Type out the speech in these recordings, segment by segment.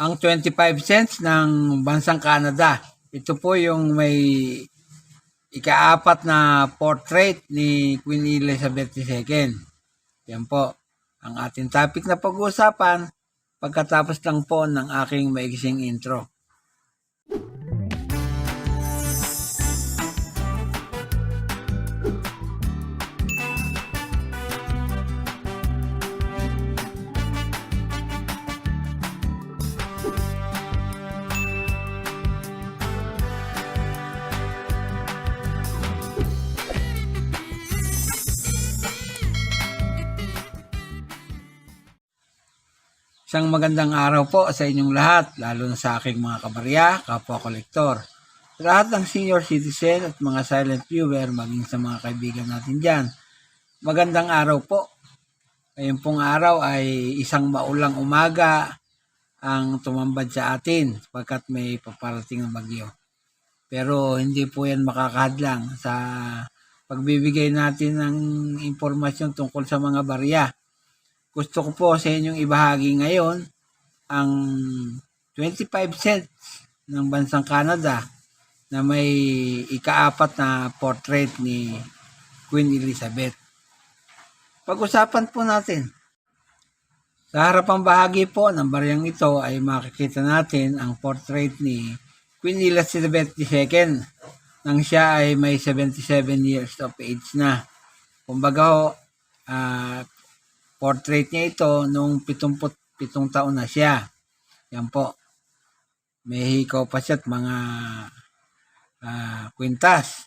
ang 25 cents ng bansang Canada. Ito po yung may ikaapat na portrait ni Queen Elizabeth II. Yan po ang ating topic na pag-uusapan pagkatapos lang po ng aking maigising intro. Isang magandang araw po sa inyong lahat, lalo na sa aking mga kabarya, kapwa kolektor. Lahat ng senior citizen at mga silent viewer, maging sa mga kaibigan natin dyan. Magandang araw po. Ngayon pong araw ay isang maulang umaga ang tumambad sa atin pagkat may paparating na bagyo. Pero hindi po yan makakahadlang sa pagbibigay natin ng impormasyon tungkol sa mga barya gusto ko po sa inyong ibahagi ngayon ang 25 cents ng bansang Canada na may ikaapat na portrait ni Queen Elizabeth. Pag-usapan po natin. Sa harapang bahagi po ng baryang ito ay makikita natin ang portrait ni Queen Elizabeth II nang siya ay may 77 years of age na. Kumbaga ho, ah, portrait niya ito nung 77 taon na siya. Yan po. Hikaw pa siya at mga ah, kwintas.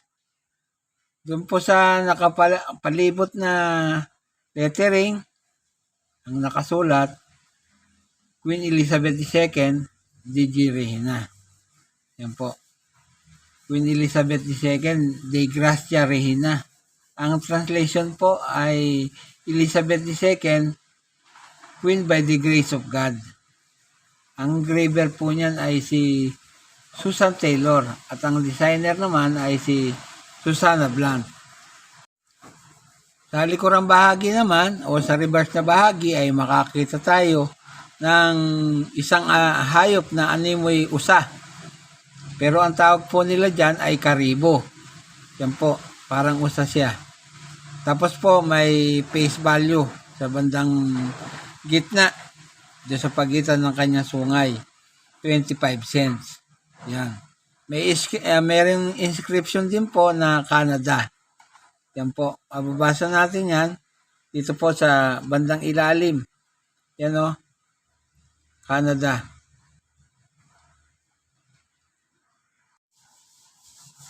Doon po sa nakapalibot na lettering, ang nakasulat, Queen Elizabeth II, D.G. Regina. Yan po. Queen Elizabeth II, De Gracia Regina. Ang translation po ay Elizabeth II, Queen by the Grace of God. Ang graver po niyan ay si Susan Taylor at ang designer naman ay si Susana Blunt. Sa likurang bahagi naman o sa reverse na bahagi ay makakita tayo ng isang ah, hayop na animoy usa. Pero ang tawag po nila dyan ay karibo. Yan po, parang usa siya. Tapos po may face value sa bandang gitna doon sa pagitan ng kanyang sungay. 25 cents. Yan. May uh, inscription din po na Canada. Yan po. Mababasa natin yan dito po sa bandang ilalim. Yan o. Canada.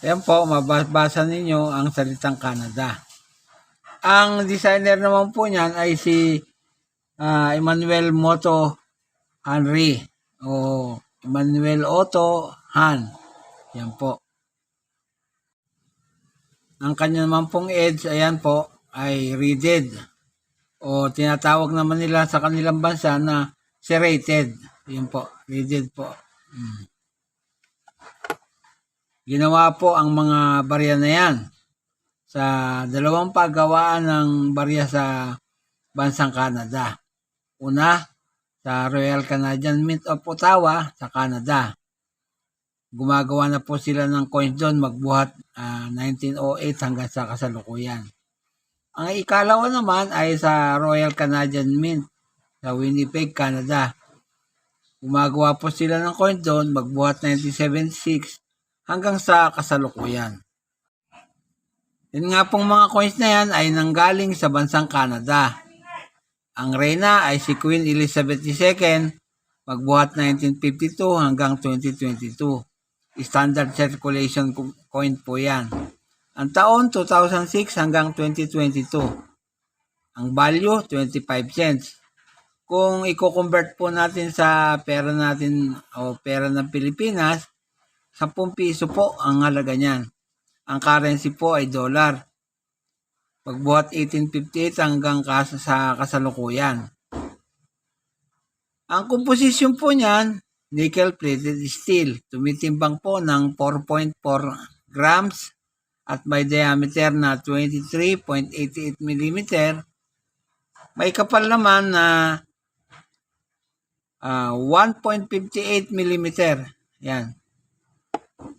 Yan po, mababasa ninyo ang salitang Canada. Ang designer naman po niyan ay si ah, Emmanuel Moto Henry o Emmanuel Otto Han. Yan po. Ang kanya naman pong edge, ayan po, ay reeded. O tinatawag naman nila sa kanilang bansa na serrated. Yan po, reeded po. Mm. Ginawa po ang mga barya na yan sa dalawang paggawaan ng barya sa bansang Canada. Una, sa Royal Canadian Mint of Ottawa sa Canada. Gumagawa na po sila ng coins doon magbuhat ah, 1908 hanggang sa kasalukuyan. Ang ikalawa naman ay sa Royal Canadian Mint sa Winnipeg, Canada. Gumagawa po sila ng coins doon magbuhat 1976 hanggang sa kasalukuyan. Yun nga pong mga coins na yan ay nanggaling sa bansang Canada. Ang reyna ay si Queen Elizabeth II, magbuhat 1952 hanggang 2022. Standard circulation co- coin po yan. Ang taon 2006 hanggang 2022. Ang value 25 cents. Kung i-convert po natin sa pera natin o pera ng Pilipinas, 10 piso po ang halaga niyan. Ang currency po ay dollar. Pagbuhat 1858 hanggang kas sa kasalukuyan. Ang komposisyon po niyan, nickel plated steel. Tumitimbang po ng 4.4 grams at may diameter na 23.88 mm. May kapal naman na ah, 1.58 mm. Yan.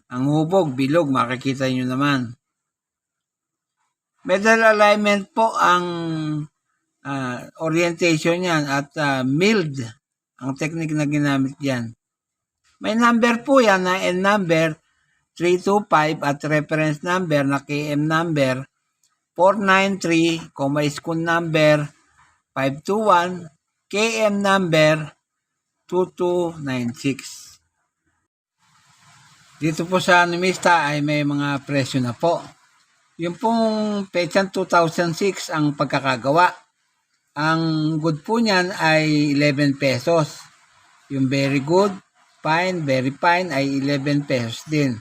Ang hubog, bilog, makikita nyo naman. Medal alignment po ang ah, orientation yan at ah, milled ang technique na ginamit yan. May number po yan na N number 325 at reference number na KM number 493, school number 521, KM number 2296. Dito po sa Animista ay may mga presyo na po. Yung pong petsang 2006 ang pagkakagawa. Ang good po niyan ay 11 pesos. Yung very good, fine, very fine ay 11 pesos din.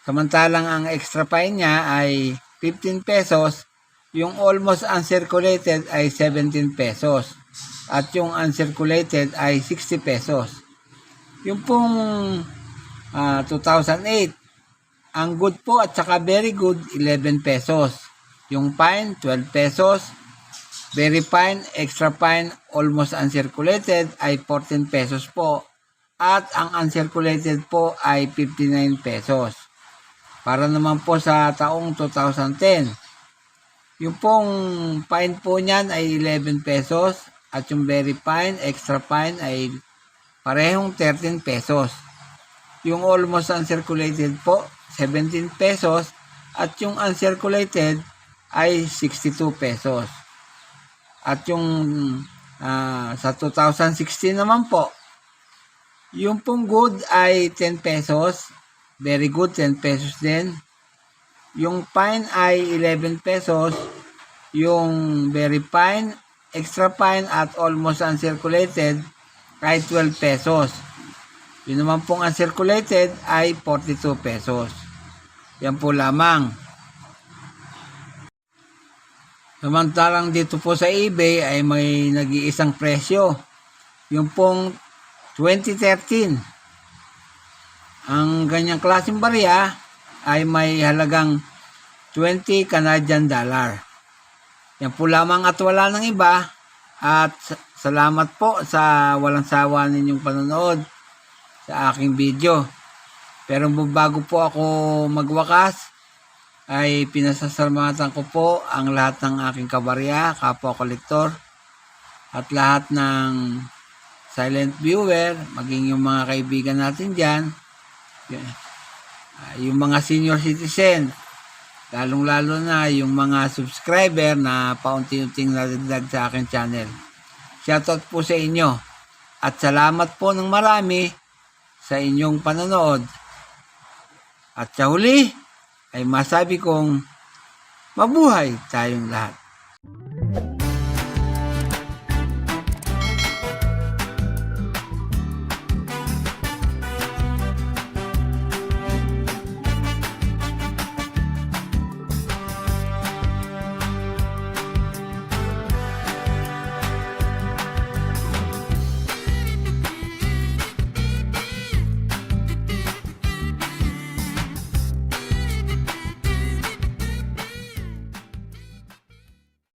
Samantalang ang extra fine niya ay 15 pesos. Yung almost uncirculated ay 17 pesos. At yung uncirculated ay 60 pesos. Yung pong ah, 2008, ang good po at saka very good, 11 pesos. Yung fine, 12 pesos. Very fine, extra fine, almost uncirculated ay 14 pesos po. At ang uncirculated po ay 59 pesos. Para naman po sa taong 2010. Yung pong fine po niyan ay 11 pesos. At yung very fine, extra fine ay parehong 13 pesos. Yung almost uncirculated po, 17 pesos. At yung uncirculated ay 62 pesos. At yung ah, sa 2016 naman po, yung pong good ay 10 pesos. Very good, 10 pesos din. Yung fine ay 11 pesos. Yung very fine, extra fine at almost uncirculated ay 12 pesos. Yun naman pong uncirculated ay 42 pesos. Yan po lamang. Samantalang dito po sa eBay ay may nag-iisang presyo. Yung pong 2013. Ang ganyang klaseng barya ay may halagang 20 Canadian dollar. Yan po lamang at wala ng iba. At sa- salamat po sa walang sawa ninyong panonood sa aking video. Pero bago po ako magwakas, ay pinasasalamatan ko po ang lahat ng aking kabarya, kapwa kolektor, at lahat ng silent viewer, maging yung mga kaibigan natin dyan, ah, yung mga senior citizen, lalong-lalo na yung mga subscriber na paunti-unting nadagdag sa aking channel. Shoutout po sa inyo. At salamat po ng marami sa inyong panonood. At sa huli, ay masabi kong mabuhay tayong lahat.